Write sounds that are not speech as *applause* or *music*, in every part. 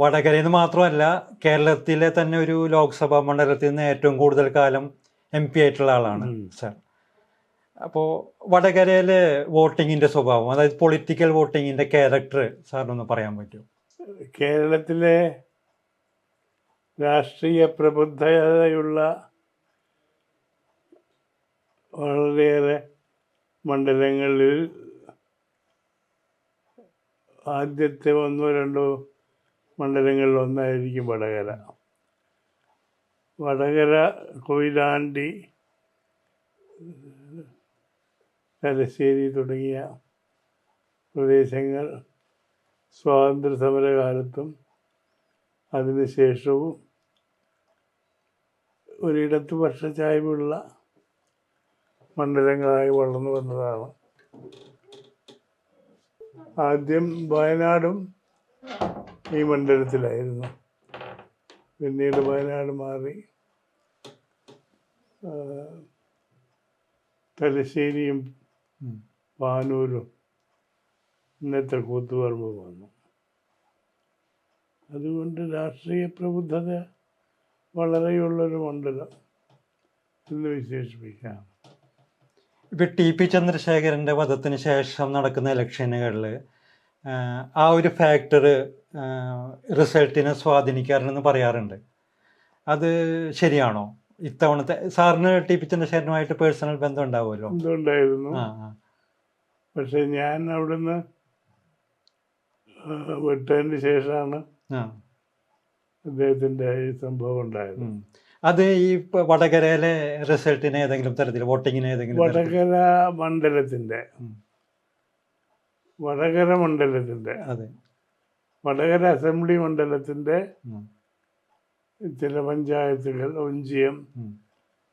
വടകരയിൽ നിന്ന് മാത്രമല്ല കേരളത്തിലെ തന്നെ ഒരു ലോക്സഭാ മണ്ഡലത്തിൽ നിന്ന് ഏറ്റവും കൂടുതൽ കാലം എം പി ആയിട്ടുള്ള ആളാണ്. സാർ അപ്പോൾ വടകരയിലെ വോട്ടിങ്ങിന്റെ സ്വഭാവം അതായത് പൊളിറ്റിക്കൽ വോട്ടിങ്ങിന്റെ ക്യാരക്ടർ സാറിനൊന്ന് പറയാൻ പറ്റുമോ കേരളത്തിലെ രാഷ്ട്രീയ പ്രബുദ്ധതയുള്ള വളരെയേറെ മണ്ഡലങ്ങളിൽ ആദ്യത്തെ ഒന്നോ രണ്ടോ മണ്ഡലങ്ങളിൽ ഒന്നായിരിക്കും വടകര. വടകര കൊയിലാണ്ടി തലശ്ശേരി തുടങ്ങിയ പ്രദേശങ്ങൾ സ്വാതന്ത്ര്യ സമരകാലത്തും അതിനുശേഷവും ഒരിടത്ത് വർഷച്ചായ്വുള്ള മണ്ഡലങ്ങളായി വളർന്നു വന്നതാണ്. ആദ്യം വയനാടും ഈ മണ്ഡലത്തിലായിരുന്നു. പിന്നീട് വയനാട് മാറി തലശ്ശേരിയും. പാനൂരും ഇന്നത്തെ കൂത്തുപറമ്പ് വന്നു. അതുകൊണ്ട് രാഷ്ട്രീയ പ്രബുദ്ധത വളരെയുള്ളൊരു മണ്ഡലം എന്ന് വിശേഷിപ്പിക്കാം. ഇപ്പം ടി പി ചന്ദ്രശേഖരന്റെ വധത്തിന് ശേഷം നടക്കുന്ന ഇലക്ഷനുകളിൽ ആ ഒരു ഫാക്ടർ റിസൾട്ടിനെ സ്വാധീനിക്കാറുണ്ടെന്ന് പറയാറുണ്ട്. അത് ശരിയാണോ? ഇത്തവണത്തെ സാറിന് ടി പി ചന്ദ്രശേഖരനുമായിട്ട് പേഴ്സണൽ ബന്ധം ഉണ്ടാവുമല്ലോ ഉണ്ടായിരുന്നു പക്ഷെ ഞാൻ അവിടുന്ന് വിട്ടതിന് ശേഷമാണ് അദ്ദേഹത്തിന്റെ ഈ സംഭവം ഉണ്ടായത്. അത് ഈ വടകരയിലെ റിസൾട്ടിന് ഏതെങ്കിലും തരത്തിൽ വോട്ടിങ്ങിന് ഏതെങ്കിലും വടകര മണ്ഡലത്തിന്റെ ഉം. വടകര മണ്ഡലത്തിന്റെ അതെ. വടകര അസംബ്ലി മണ്ഡലത്തിന്റെ ചില പഞ്ചായത്തുകൾ ഒഞ്ചിയം.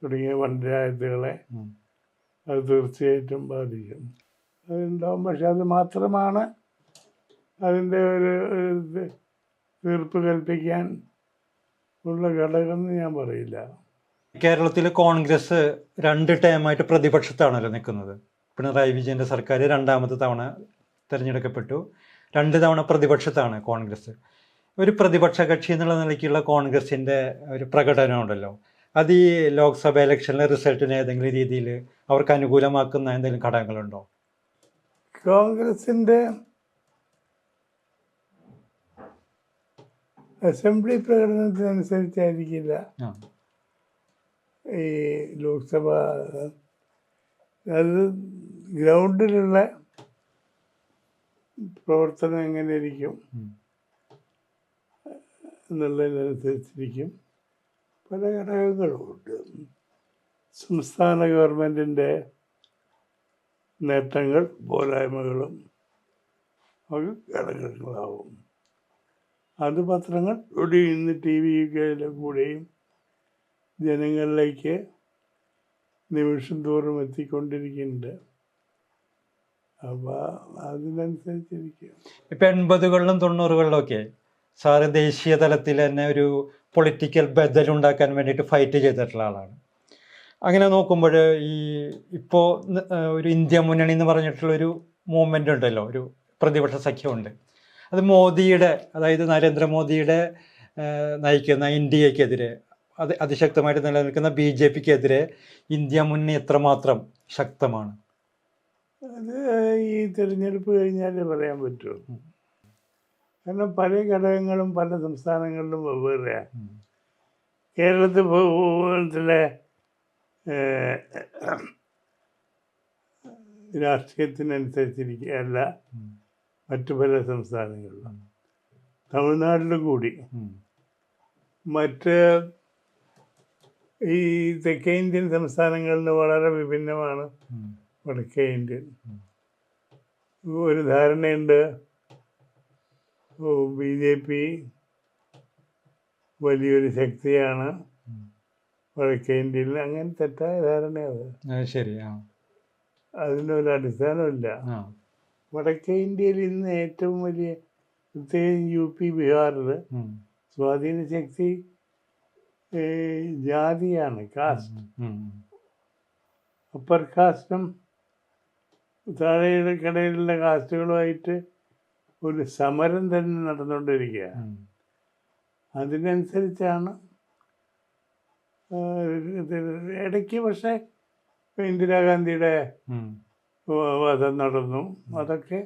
തുടങ്ങിയ പഞ്ചായത്തുകളെ. അത് തീർച്ചയായിട്ടും ബാധിക്കും. അതുണ്ടാവും. പക്ഷെ അത് മാത്രമാണ് അതിന്റെ ഒരു ഒരു തീർപ്പ് കൽപ്പിക്കാൻ ഉള്ള ഘടകം എന്ന് ഞാൻ പറയില്ല. കേരളത്തിലെ കോൺഗ്രസ് രണ്ട് ടൈമായിട്ട് പ്രതിപക്ഷത്താണല്ലോ നിൽക്കുന്നത്. പിണറായി വിജയന്റെ സർക്കാർ രണ്ടാമത്തെ തവണ തിരഞ്ഞെടുക്കപ്പെട്ടു. രണ്ട് തവണ പ്രതിപക്ഷത്താണ് കോൺഗ്രസ്. ഒരു പ്രതിപക്ഷ കക്ഷി എന്നുള്ള നിലയ്ക്കുള്ള കോൺഗ്രസിന്റെ ഒരു പ്രകടനം ഉണ്ടല്ലോ അത് ഈ ലോക്സഭ ഇലക്ഷനിലെ റിസൾട്ടിനെ ഏതെങ്കിലും രീതിയിൽ അവർക്ക് അനുകൂലമാക്കുന്ന എന്തെങ്കിലും ഘടകങ്ങളുണ്ടോ? കോൺഗ്രസിന്റെ അസംബ്ലി പ്രകടനത്തിനനുസരിച്ചായിരിക്കില്ല ഈ ലോക്സഭ അത് ഗ്രൗണ്ടിലുള്ള പ്രവർത്തനം എങ്ങനെയിരിക്കും? ഇരിക്കും എന്നുള്ളതിനനുസരിച്ചിരിക്കും പല ഘടകങ്ങളുമുണ്ട്. സംസ്ഥാന ഗവൺമെന്റിന്റെ നേട്ടങ്ങൾ പോരായ്മകളും ഒക്കെ ഘടകങ്ങളാവും. അത് പത്രങ്ങൾ ഇവിടെ ഇന്ന് ടി വിയിലും കൂടെയും ജനങ്ങളിലേക്ക് നിമിഷം തോറും എത്തിക്കൊണ്ടിരിക്കുന്നുണ്ട്. അപ്പോൾ അതിനനുസരിച്ചിരിക്കും ഇപ്പൊ എൺപതുകളിലും തൊണ്ണൂറുകളിലും ഒക്കെ സാറ് ദേശീയ തലത്തിൽ തന്നെ ഒരു പൊളിറ്റിക്കൽ ബദൽ ഉണ്ടാക്കാൻ വേണ്ടിയിട്ട് ഫൈറ്റ് ചെയ്തിട്ടുള്ള ആളാണ്. അങ്ങനെ നോക്കുമ്പോൾ ഈ ഇപ്പോൾ ഒരു ഇന്ത്യ മുന്നണി എന്ന് പറഞ്ഞിട്ടുള്ള ഒരു മൂവ്മെന്റ് ഉണ്ടല്ലോ ഒരു പ്രതിപക്ഷ സഖ്യമുണ്ട്. അത് മോദിയുടെ അതായത് നരേന്ദ്രമോദിയുടെ നയിക്കുന്ന ഇന്ത്യക്കെതിരെ അത് അതിശക്തമായിട്ട് നിലനിൽക്കുന്ന ബി ജെ പിക്കെതിരെ ഇന്ത്യ മുന്നണി എത്രമാത്രം ശക്തമാണ്. അത് ഈ തിരഞ്ഞെടുപ്പ് കഴിഞ്ഞാലേ പറയാൻ പറ്റുമോ കാരണം പല ഘടകങ്ങളും പല സംസ്ഥാനങ്ങളിലും വെവ്വേറെയാണ് കേരളത്തിൽ പോലത്തെ രാഷ്ട്രീയത്തിനനുസരിച്ചിരിക്കുക അല്ല മറ്റു പല സംസ്ഥാനങ്ങളിലും തമിഴ്നാട്ടിലും കൂടി. മറ്റ് ഈ തെക്കേ ഇന്ത്യൻ സംസ്ഥാനങ്ങളിൽ വളരെ വിഭിന്നമാണ്. വടക്കേ ഇന്ത്യൻ. ഒരു ധാരണയുണ്ട്. ബി ജെ പി വലിയൊരു ശക്തിയാണ്. വടക്കേ ഇന്ത്യയിൽ. അങ്ങനെ തെറ്റായ ധാരണയാണ്. ശരി അതിനൊരു അടിസ്ഥാനമില്ല. വടക്കേ ഇന്ത്യയിൽ ഇന്ന് ഏറ്റവും വലിയ പ്രത്യേകം യു പി ബീഹാറിൽ. സ്വാധീന ശക്തി ജാതിയാണ് കാസ്റ്റ്. അപ്പർ കാസ്റ്റും താഴെയുടെ കടയിലുള്ള കാസ്റ്റുകളുമായിട്ട് ഒരു സമരം തന്നെ നടന്നുകൊണ്ടിരിക്കുക അതിനനുസരിച്ചാണ് ഇടയ്ക്ക് പക്ഷേ ഇന്ദിരാഗാന്ധിയുടെ വധം നടന്നു. അതൊക്കെ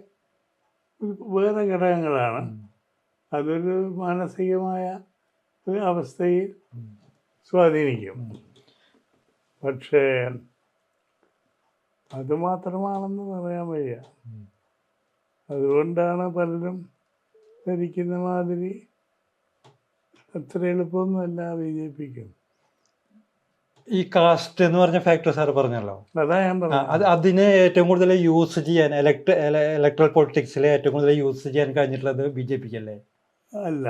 വേറെ ഘടകങ്ങളാണ്. അതൊരു മാനസികമായ ഒരു അവസ്ഥയിൽ സ്വാധീനിക്കും. പക്ഷേ അത് മാത്രമാണെന്ന് പറയാൻ വയ്യ. അതുകൊണ്ടാണ് പലരും ധരിക്കുന്ന മാതിരി അത്ര എളുപ്പമൊന്നുമല്ല ബി ജെ പിക്കും. ഈ കാസ്റ്റ് എന്ന് പറഞ്ഞ ഫാക്ടർ സാർ പറഞ്ഞല്ലോ? അതാ ഞാൻ അത് അതിനെ ഏറ്റവും കൂടുതൽ യൂസ് ചെയ്യാൻ ഇലക്ട്ര ഇലക്ട്രൽ പൊളിറ്റിക്സിൽ ഏറ്റവും കൂടുതൽ യൂസ് ചെയ്യാൻ കഴിഞ്ഞിട്ടുള്ളത് ബി ജെ പിക്ക് അല്ലേ. അല്ല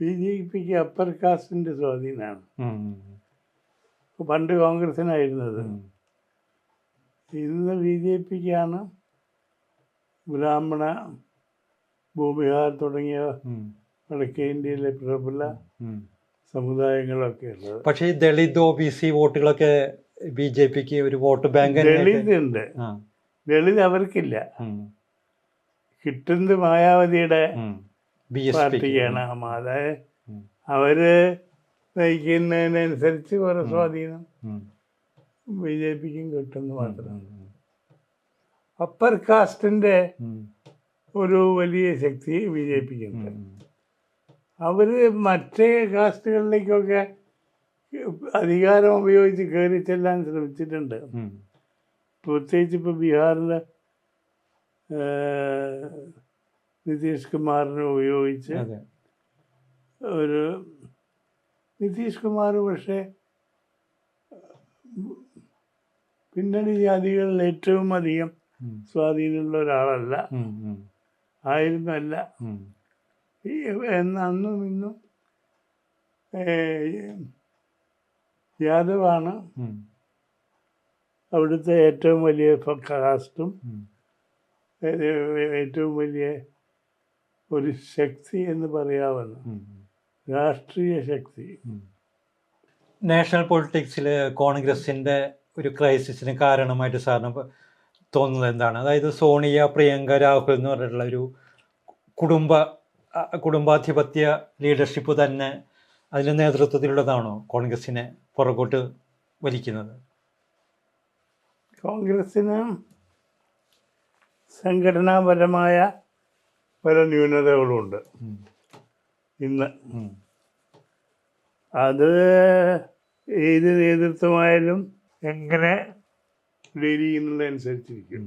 ബി ജെ പിക്ക് അപ്പർ കാസ്റ്റിന്റെ സ്വാധീനമാണ്. പണ്ട് കോൺഗ്രസിനായിരുന്നത്. ഇന്ന് ബി ജെ പിക്കാണ് ബ്രാഹ്മണ ഭൂമിഹാർ തുടങ്ങിയ വടക്കേ ഇന്ത്യയിലെ പ്രബല. സമുദായങ്ങളൊക്കെ ഉള്ളത്. പക്ഷേ ദളിത് ഒ ബി സി വോട്ടുകളൊക്കെ ബി ജെ പിക്ക് ഒരു വോട്ട് ബാങ്ക് ദളിത് ഉണ്ട് ദളിത് അവർക്കില്ല. കിട്ടുന്നത് മായാവതിയുടെ പാർട്ടിക്കാണ് അതായത്. അവർ നയിക്കുന്നതിനനുസരിച്ച് കുറെ സ്വാധീനം. ബി ജെ പിക്കും കിട്ടുന്നു മാത്രം അപ്പർ കാസ്റ്റിന്റെ ഒരു വലിയ ശക്തി ബി ജെ പിക്കുണ്ട് ഉം. അവർ മറ്റേ കാസ്റ്റുകളിലേക്കൊക്കെ അധികാരം ഉപയോഗിച്ച് കയറി ചെല്ലാൻ ശ്രമിച്ചിട്ടുണ്ട്. പ്രത്യേകിച്ച് ഇപ്പോൾ ബീഹാറിൽ നിതീഷ് കുമാറിനെ ഉപയോഗിച്ച് ഒരു നിതീഷ് കുമാർ പക്ഷേ പിന്നണി ജാതികളിൽ ഏറ്റവും അധികം സ്വാധീനമുള്ള ഒരാളല്ല. ആയിരുന്നല്ല. എന്നും അന്നും ഇന്നും യാദവാണ്. അവിടുത്തെ ഏറ്റവും വലിയ കാസ്റ്റും ഏറ്റവും വലിയ ഒരു ശക്തി എന്ന് പറയാവുന്ന രാഷ്ട്രീയ ശക്തി. നാഷണൽ പൊളിറ്റിക്സിൽ കോൺഗ്രസിന്റെ ഒരു ക്രൈസിസിന് കാരണമായിട്ട് സാറിന് തോന്നുന്നത് എന്താണ് അതായത് സോണിയ പ്രിയങ്ക രാഹുൽ എന്ന് പറഞ്ഞിട്ടുള്ള ഒരു കുടുംബ കുടുംബാധിപത്യ ലീഡർഷിപ്പ് തന്നെ അതിന്റെ നേതൃത്വത്തിലുള്ളതാണോ കോൺഗ്രസിനെ പുറകോട്ട് വലിക്കുന്നത് കോൺഗ്രസ്സിന് സംഘടനാപരമായ പല ന്യൂനതകളുണ്ട്. ഇന്ന്. അത് ഏത് നേതൃത്വമായാലും എങ്ങനെ ഡീൽ ചെയ്യുന്നതനുസരിച്ചിരിക്കും.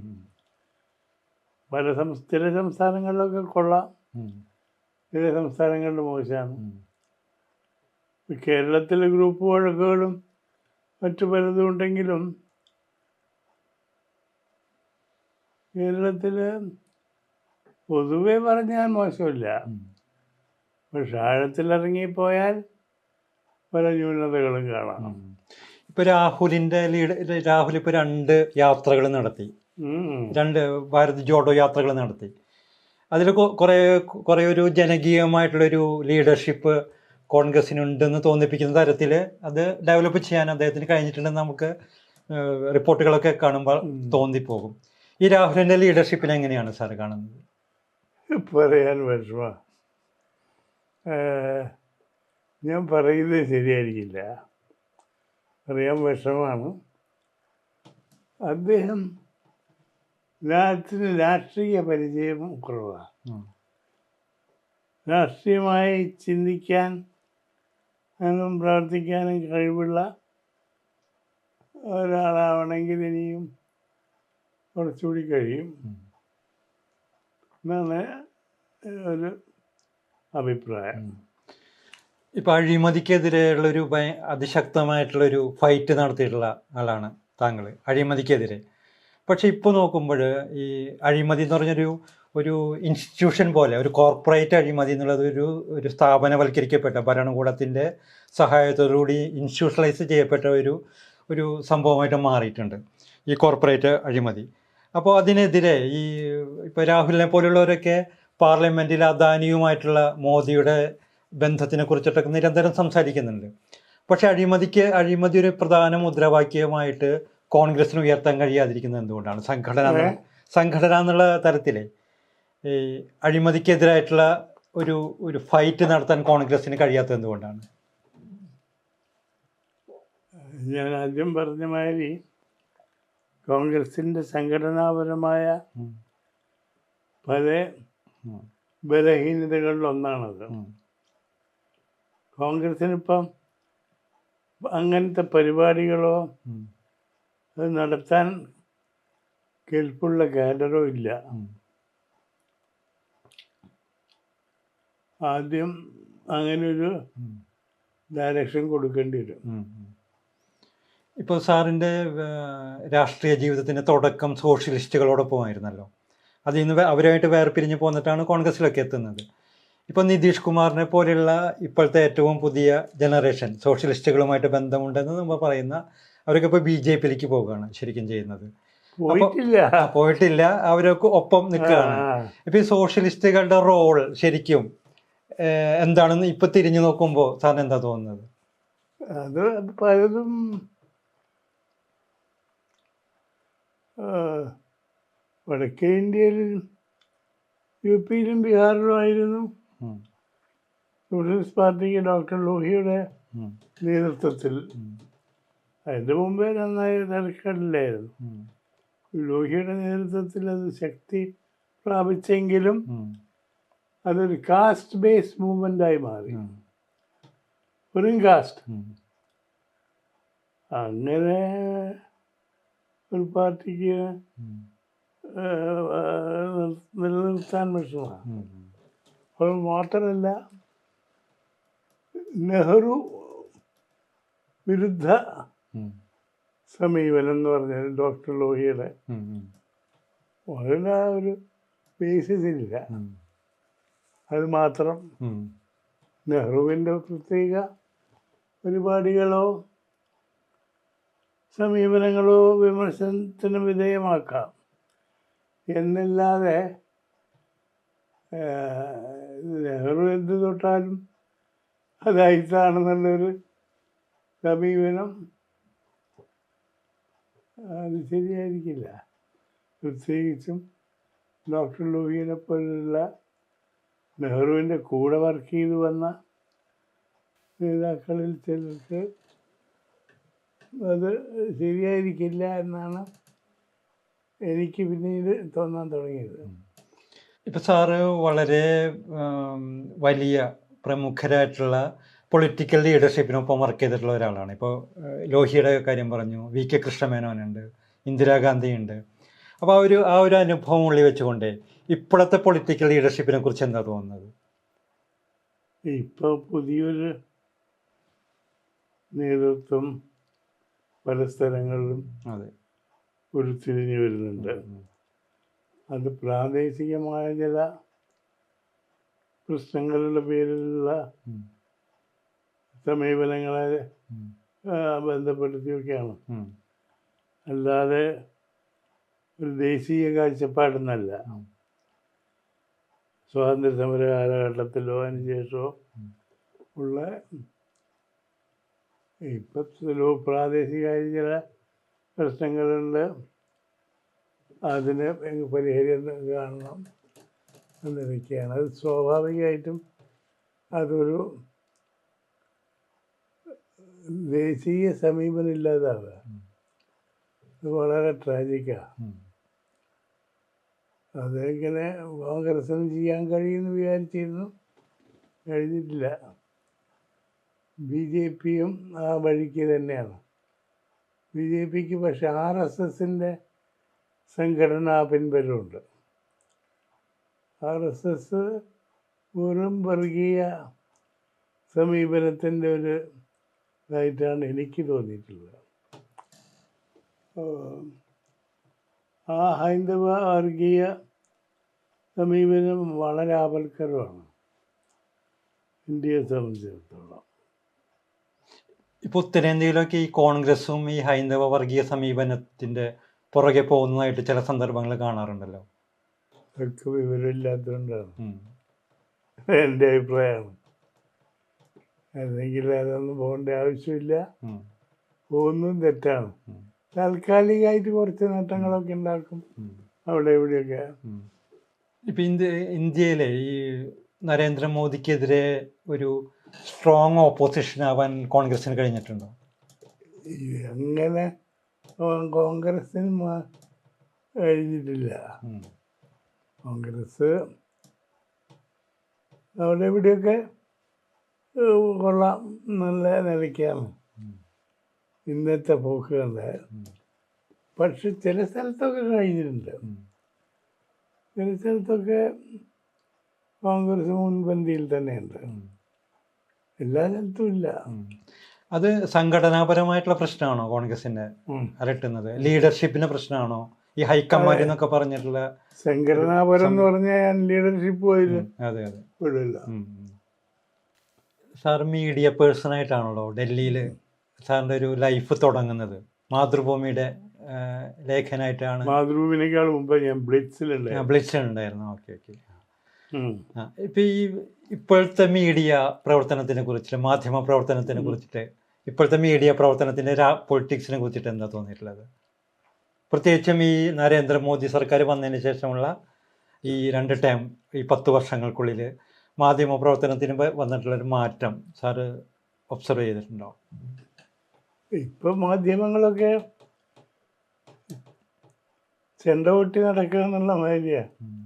പല സംസ്ഥ ചില സംസ്ഥാനങ്ങളിലൊക്കെ കൊള്ളാം. ചില സംസ്ഥാനങ്ങളിൽ മോശമാണ് കേരളത്തിലെ ഗ്രൂപ്പ് വഴക്കുകളും മറ്റു പലതും ഉണ്ടെങ്കിലും കേരളത്തിൽ പൊതുവെ പറഞ്ഞാൽ മോശമില്ല. പക്ഷെ ആഴത്തിലിറങ്ങിപ്പോയാൽ പല ന്യൂനതകളും കാണാം. ഇപ്പൊ രാഹുലിന്റെ ലീഡ് രാഹുൽ ഇപ്പൊ രണ്ട് യാത്രകൾ നടത്തി. രണ്ട് ഭാരത് ജോഡോ യാത്രകൾ നടത്തി. അതിൽ കുറെ കുറെ ഒരു ജനകീയമായിട്ടുള്ളൊരു ലീഡർഷിപ്പ് കോൺഗ്രസിനുണ്ടെന്ന് തോന്നിപ്പിക്കുന്ന തരത്തിൽ അത് ഡെവലപ്പ് ചെയ്യാൻ അദ്ദേഹത്തിന് കഴിഞ്ഞിട്ടുണ്ടെന്ന് നമുക്ക് റിപ്പോർട്ടുകളൊക്കെ കാണുമ്പോൾ തോന്നിപ്പോകും. ഈ രാഹുലിന്റെ ലീഡർഷിപ്പിനെ എങ്ങനെയാണ് സാർ കാണുന്നത്? പറയാൻ വിഷമ. ഞാൻ പറയുന്നത് ശരിയായിരിക്കില്ല. പറയാൻ വിഷമാണ് അദ്ദേഹം രാജ്യത്തിന് രാഷ്ട്രീയ പരിചയം കുറവാണ്. രാഷ്ട്രീയമായി ചിന്തിക്കാൻ എന്നും പ്രവർത്തിക്കാനും കഴിവുള്ള ഒരാളാവണമെങ്കിൽ ഇനിയും കുറച്ചുകൂടി കഴിയും. എന്നാണ് ഒരു അഭിപ്രായം. ഇപ്പൊ അഴിമതിക്കെതിരെയുള്ള ഒരു ഭയ- അതിശക്തമായിട്ടുള്ള ഒരു ഫൈറ്റ് നടത്തിയിട്ടുള്ള ആളാണ് താങ്കൾ അഴിമതിക്കെതിരെ. പക്ഷെ ഇപ്പോൾ നോക്കുമ്പോൾ ഈ അഴിമതി എന്ന് പറഞ്ഞൊരു ഒരു ഇൻസ്റ്റിറ്റ്യൂഷൻ പോലെ ഒരു കോർപ്പറേറ്റ് അഴിമതി എന്നുള്ളത് ഒരു ഒരു സ്ഥാപനവൽക്കരിക്കപ്പെട്ട ഭരണകൂടത്തിന്റെ സഹായത്തോടുകൂടി ഇൻസ്റ്റിറ്റ്യൂഷണലൈസ് ചെയ്യപ്പെട്ട ഒരു ഒരു സംഭവമായിട്ട് മാറിയിട്ടുണ്ട് ഈ കോർപ്പറേറ്റ് അഴിമതി. അപ്പോൾ അതിനെതിരെ ഈ ഇപ്പോൾ രാഹുലിനെ പോലുള്ളവരൊക്കെ പാർലമെന്റിൽ അദാനിയുമായിട്ടുള്ള മോദിയുടെ ബന്ധത്തിനെ കുറിച്ചിട്ടൊക്കെ നിരന്തരം സംസാരിക്കുന്നുണ്ട്. പക്ഷെ അഴിമതിക്ക് അഴിമതി ഒരു പ്രധാന മുദ്രാവാക്യമായിട്ട് കോൺഗ്രസിന് ഉയർത്താൻ കഴിയാതിരിക്കുന്നത് എന്തുകൊണ്ടാണ്? സംഘടന സംഘടന എന്നുള്ള തരത്തിലെ ഈ അഴിമതിക്കെതിരായിട്ടുള്ള ഒരു ഒരു ഫൈറ്റ് നടത്താൻ കോൺഗ്രസിന് കഴിയാത്തത് എന്തുകൊണ്ടാണ്? ഞാൻ ആദ്യം പറഞ്ഞ മാതിരി കോൺഗ്രസിന്റെ സംഘടനാപരമായ പല. ബലഹീനതകളിലൊന്നാണത്. കോൺഗ്രസിനിപ്പം അങ്ങനത്തെ പരിപാടികളോ നടത്താൻ കെൽപ്പുള്ള കാഡറോ ഇല്ല. ആദ്യം അങ്ങനൊരു ഒരു ഡയറക്ഷൻ കൊടുക്കേണ്ടി വരും. ഇപ്പോൾ സാറിന്റെ രാഷ്ട്രീയ ജീവിതത്തിന്റെ തുടക്കം സോഷ്യലിസ്റ്റുകളോടൊപ്പമായിരുന്നല്ലോ. അതിൽ നിന്ന് അവരുമായിട്ട് വേർപിരിഞ്ഞ് പോന്നിട്ടാണ് കോൺഗ്രസ്സിലൊക്കെ എത്തുന്നത്. ഇപ്പോൾ നിതീഷ് കുമാറിനെ പോലെയുള്ള ഇപ്പോഴത്തെ ഏറ്റവും പുതിയ ജനറേഷൻ സോഷ്യലിസ്റ്റുകളുമായിട്ട് ബന്ധമുണ്ടെന്ന് നമ്മൾ പറയുന്ന അവരൊക്കെ ഇപ്പോൾ ബി ജെ പിയിലേക്ക് പോവുകയാണ് ശരിക്കും ചെയ്യുന്നത്. പോയിട്ടില്ല. പോയിട്ടില്ല. അവരൊക്കെ ഒപ്പം നിൽക്കുകയാണ്. ഇപ്പം ഈ സോഷ്യലിസ്റ്റുകളുടെ റോൾ ശരിക്കും എന്താണെന്ന് ഇപ്പം തിരിഞ്ഞു നോക്കുമ്പോൾ സാറിന് എന്താ തോന്നുന്നത്? അത് പലതും വടക്കേ ഇന്ത്യയിൽ യു പിയിലും ബീഹാറിലും ആയിരുന്നു. സോഷ്യലിസ്റ്റ് പാർട്ടിക്ക് ഡോക്ടർ ലോഹിയുടെ നേതൃത്വത്തിൽ. അതിന്റെ മുമ്പേ നന്നായി തിരക്കടില്ലായിരുന്നു ലോഹിയുടെ നേതൃത്വത്തിൽ അത് ശക്തി പ്രാപിച്ചെങ്കിലും അതൊരു കാസ്റ്റ് ബേസ്ഡ് മൂവ്മെന്റായി മാറി. വെറും കാസ്റ്റ് അങ്ങനെ ഒരു പാർട്ടിക്ക് നിലനിർത്താൻ വിഷമമാണ് അപ്പോൾ മാത്രമല്ല നെഹ്റു വിരുദ്ധ സമീപനം എന്ന് പറഞ്ഞാൽ ഡോക്ടർ ലോഹിയുടെ അതിന് ആ ഒരു ബേസിസ് ഇല്ല. അത് മാത്രം നെഹ്റുവിന്റെ പ്രത്യേക പരിപാടികളോ സമീപനങ്ങളോ വിമർശനത്തിന് വിധേയമാക്കാം. എന്നല്ലാതെ നെഹ്റു എന്ത് തൊട്ടാലും അതായിട്ടാണെന്നുള്ളൊരു സമീപനം. അത് ശരിയായിരിക്കില്ല. പ്രത്യേകിച്ചും ഡോക്ടർ ലൂഹിനെ പോലുള്ള നെഹ്റുവിന്റെ കൂടെ വർക്ക് ചെയ്തു വന്ന നേതാക്കളിൽ ചിലർക്ക് അത് ശരിയായിരിക്കില്ല എന്നാണ് എനിക്ക് പിന്നീട് തോന്നാൻ തുടങ്ങിയത്. ഇപ്പൊ സാറ് വളരെ വലിയ പ്രമുഖരായിട്ടുള്ള പൊളിറ്റിക്കൽ ലീഡർഷിപ്പിനൊപ്പം വർക്ക് ചെയ്തിട്ടുള്ള ഒരാളാണ്. ഇപ്പോൾ ലോഹിയുടെ കാര്യം പറഞ്ഞു വി കെ കൃഷ്ണമേനോനുണ്ട് ഇന്ദിരാഗാന്ധി ഉണ്ട് അപ്പോൾ ആ ഒരു ആ ഒരു അനുഭവം ഉള്ളിൽ വെച്ചുകൊണ്ട് ഇപ്പോഴത്തെ പൊളിറ്റിക്കൽ ലീഡർഷിപ്പിനെ കുറിച്ച് എന്താ തോന്നുന്നത്? ഇപ്പോൾ പുതിയൊരു നേതൃത്വം പല സ്ഥലങ്ങളിലും അതെ. ഉരുത്തിരിഞ്ഞു വരുന്നുണ്ട്. അത് പ്രാദേശികമായ ചില പ്രശ്നങ്ങളുടെ പേരിലുള്ള. സമീപനങ്ങളെ ബന്ധപ്പെടുത്തിയൊക്കെയാണ്. അല്ലാതെ ഒരു ദേശീയ കാഴ്ചപ്പാടെന്നല്ല. സ്വാതന്ത്ര്യ സമര കാലഘട്ടത്തിലോ അതിനുശേഷമോ. ഉള്ള ഇപ്പത്തിലോ പ്രാദേശികമായ ചില പ്രശ്നങ്ങളുണ്ട് അതിന് പരിഹാരം കാണണം എന്നിരിക്കുകയാണ് അത് സ്വാഭാവികമായിട്ടും അതൊരു ദേശീയ സമീപനം ഇല്ലാതാവുക. അത് വളരെ ട്രാജിക്കാണ് അതെങ്ങനെ അതിങ്ങനെ കോൺഗ്രസ്സിന് ചെയ്യാൻ കഴിയുമെന്ന് വിചാരിച്ചിരുന്നു. കഴിഞ്ഞിട്ടില്ല. ബി ജെ പിയും ആ വഴിക്ക് തന്നെയാണ്. ബി ജെ പിക്ക് പക്ഷെ ആർ എസ് എസിന്റെ സംഘടനാ പിൻബലമുണ്ട്. ആർ എസ് എസ് വെറും വർഗീയ സമീപനത്തിന്റെ ഒരു ഇതായിട്ടാണ് എനിക്ക് തോന്നിയിട്ടുള്ളത്. ആ ഹൈന്ദവ വർഗീയ സമീപനം വളരെ ആപൽക്കരമാണ്. ഇന്ത്യയെ സംബന്ധിച്ചിടത്തോളം. ഇപ്പൊ ഉത്തരേന്ത്യയിലൊക്കെ ഈ കോൺഗ്രസും ഈ ഹൈന്ദവ വർഗീയ സമീപനത്തിന്റെ പുറകെ പോകുന്നതായിട്ട് ചില സന്ദർഭങ്ങൾ കാണാറുണ്ടല്ലോ. ഒക്കെ വിവരമില്ലാത്തതുകൊണ്ടാണ്. എന്റെ അഭിപ്രായമാണ് അല്ലെങ്കിൽ അതൊന്നും പോകേണ്ട ആവശ്യമില്ല. പോകുന്നതും തെറ്റാണ്. താൽക്കാലികമായിട്ട് കുറച്ച് നേട്ടങ്ങളൊക്കെ ഉണ്ടാക്കും. അവിടെ ഇവിടെയൊക്കെ. ഇപ്പം ഇപ്പൊ ഇന്ത്യ ഇന്ത്യയിലെ ഈ നരേന്ദ്രമോദിക്കെതിരെ ഒരു സ്ട്രോങ് ഓപ്പോസിഷൻ ആവാൻ കോൺഗ്രസിന് കഴിഞ്ഞിട്ടുണ്ടോ? അങ്ങനെ കോ- കോൺഗ്രസ്സിന് കഴിഞ്ഞിട്ടില്ല. കോൺഗ്രസ് അവിടെ ഇവിടെയൊക്കെ കൊള്ളാം നല്ല നിലയ്ക്കാണ്. ഇന്നത്തെ പോക്ക്. പക്ഷെ ചില സ്ഥലത്തൊക്കെ കഴിഞ്ഞിട്ടുണ്ട്. ചില സ്ഥലത്തൊക്കെ കോൺഗ്രസ് മുൻപന്തിയിൽ തന്നെയുണ്ട്. എല്ലാ സ്ഥലത്തും ഇല്ല. അത് സംഘടനാപരമായിട്ടുള്ള പ്രശ്നമാണോ കോൺഗ്രസിന്റെ. അലട്ടുന്നത്? ലീഡർഷിപ്പിന്റെ പ്രശ്നമാണോ? ഈ ഹൈക്കമാൻഡ് എന്നൊക്കെ പറഞ്ഞിട്ടുള്ള സംഘടനാപരം എന്ന് പറഞ്ഞാൽ ഞാൻ ലീഡർഷിപ്പ് പോയില്ല അതെ അതെ. വിടില്ല. സാർ മീഡിയ പേഴ്സൺ ആയിട്ടാണല്ലോ ഡൽഹിയിൽ സാറിന്റെ ഒരു ലൈഫ് തുടങ്ങുന്നത്. മാതൃഭൂമിയുടെ ലേഖനായിട്ടാണ്. മാതൃഭൂമിനേക്കാൾ മുമ്പ് ഞാൻ ബ്ലിറ്റ്സിലുണ്ടായിരുന്നു. ബ്ലിറ്റ്സിലുണ്ടായിരുന്നു. Okay okay. ഇപ്പം ഈ ഇപ്പോഴത്തെ മീഡിയ പ്രവർത്തനത്തിനെ കുറിച്ചിട്ട് മാധ്യമ പ്രവർത്തനത്തിനെ കുറിച്ചിട്ട് ഇപ്പോഴത്തെ മീഡിയ പ്രവർത്തനത്തിന്റെ പൊളിറ്റിക്സിനെ കുറിച്ചിട്ട് എന്താ തോന്നിയിട്ടുള്ളത്? പ്രത്യേകിച്ചും ഈ നരേന്ദ്രമോദി സർക്കാർ വന്നതിന് ശേഷമുള്ള ഈ രണ്ട് ടൈം ഈ പത്ത് വർഷങ്ങൾക്കുള്ളിൽ മാധ്യമ പ്രവർത്തനത്തിന് വന്നിട്ടുള്ളൊരു മാറ്റം സാറ് ഒബ്സർവ് ചെയ്തിട്ടുണ്ടോ? ഇപ്പം മാധ്യമങ്ങളൊക്കെ ചെണ്ട കൊട്ടി നടക്കുക എന്നുള്ള മാതിരിയാണ് ഉം.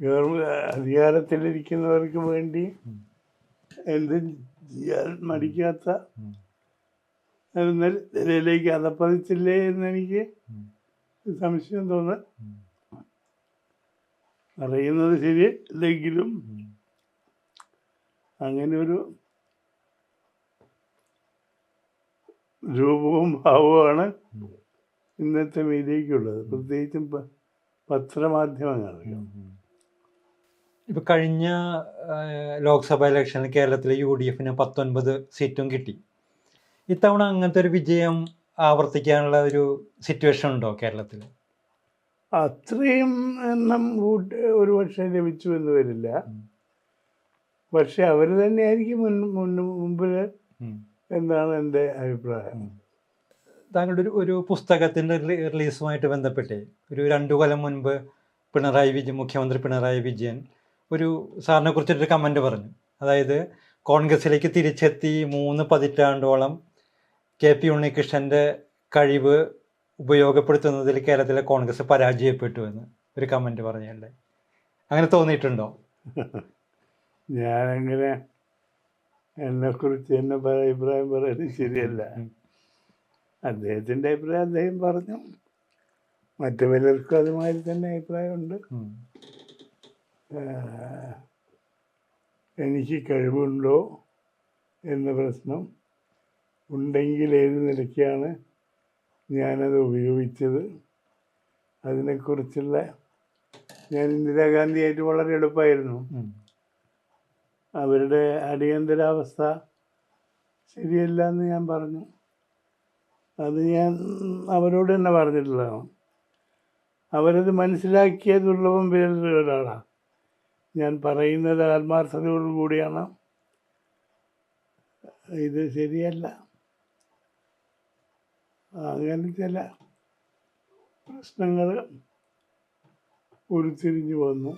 ഗവൺമെന്റ് അധികാരത്തിലിരിക്കുന്നവർക്ക് വേണ്ടി എന്ത് ചെയ്യാൻ മടിക്കാത്ത നിലയിലേക്ക് അതപ്പതിച്ചില്ലേ എന്ന് എനിക്ക് സംശയം തോന്നുന്നു. അറിയുന്നത് ശരി അല്ലെങ്കിലും അങ്ങനെ ഒരു രൂപവും ഭാവവുമാണ് ഇന്നത്തെ മീഡിയയ്ക്കുള്ളത്. പ്രത്യേകിച്ചും പ- പത്രമാധ്യമങ്ങൾ. ഇപ്പൊ കഴിഞ്ഞ ലോക്സഭാ ഇലക്ഷനിൽ കേരളത്തിലെ യു ഡി എഫിന് പത്തൊൻപത് സീറ്റും കിട്ടി. ഇത്തവണ അങ്ങനത്തെ ഒരു വിജയം ആവർത്തിക്കാനുള്ള ഒരു സിറ്റുവേഷൻ ഉണ്ടോ കേരളത്തിൽ? അത്രയും എണ്ണം വോട്ട് ഒരു പക്ഷേ ലഭിച്ചു എന്ന് വരില്ല. പക്ഷെ അവർ തന്നെയായിരിക്കും മുൻ മുൻ മുമ്പിൽ എന്നാണ് എന്റെ അഭിപ്രായം. താങ്കളുടെ ഒരു ഒരു പുസ്തകത്തിന്റെ റിലീസുമായിട്ട് ബന്ധപ്പെട്ട് ഒരു രണ്ടു കൊല്ലം മുൻപ് പിണറായി വിജയൻ മുഖ്യമന്ത്രി പിണറായി വിജയൻ ഒരു സാറിനെ കുറിച്ചിട്ടൊരു കമന്റ് പറഞ്ഞു. അതായത് കോൺഗ്രസിലേക്ക് തിരിച്ചെത്തി മൂന്ന് പതിറ്റാണ്ടോളം കെ പി ഉണ്ണികൃഷ്ണന്റെ കഴിവ് ഉപയോഗപ്പെടുത്തുന്നതിൽ കേരളത്തിലെ കോൺഗ്രസ് പരാജയപ്പെട്ടു എന്ന് ഒരു കമന്റ് പറഞ്ഞല്ലേ അങ്ങനെ തോന്നിയിട്ടുണ്ടോ? *laughs* ഞാനങ്ങനെ എന്നെക്കുറിച്ച് എന്നെ അഭിപ്രായം പറയുന്നത് ശരിയല്ല. അദ്ദേഹത്തിന്റെ അഭിപ്രായം അദ്ദേഹം പറഞ്ഞു. മറ്റു പലർക്കും അതുമാതിരി തന്നെ അഭിപ്രായമുണ്ട്. എനിക്ക് കഴിവുണ്ടോ എന്ന പ്രശ്നം ഉണ്ടെങ്കിൽ ഏത് നിലയ്ക്കാണ് ഞാനത് ഉപയോഗിച്ചത്? അതിനെക്കുറിച്ചുള്ള ഞാൻ ഇന്ദിരാഗാന്ധിയായിട്ട് വളരെ എളുപ്പമായിരുന്നു. അവരുടെ അടിയന്തരാവസ്ഥ ശരിയല്ല എന്ന് ഞാൻ പറഞ്ഞു. അത് ഞാൻ അവരോട് തന്നെ പറഞ്ഞിട്ടുള്ളതാണ്. അവരത് മനസ്സിലാക്കിയ ദുർലഭം പേരിൽ ഒരാളാണ് ഞാൻ പറയുന്നത് ആത്മാർത്ഥതയോടുകൂടിയാണ് ഇത് ശരിയല്ല. അങ്ങനെ ചില പ്രശ്നങ്ങൾ ഉരുത്തിരിഞ്ഞു വന്നു.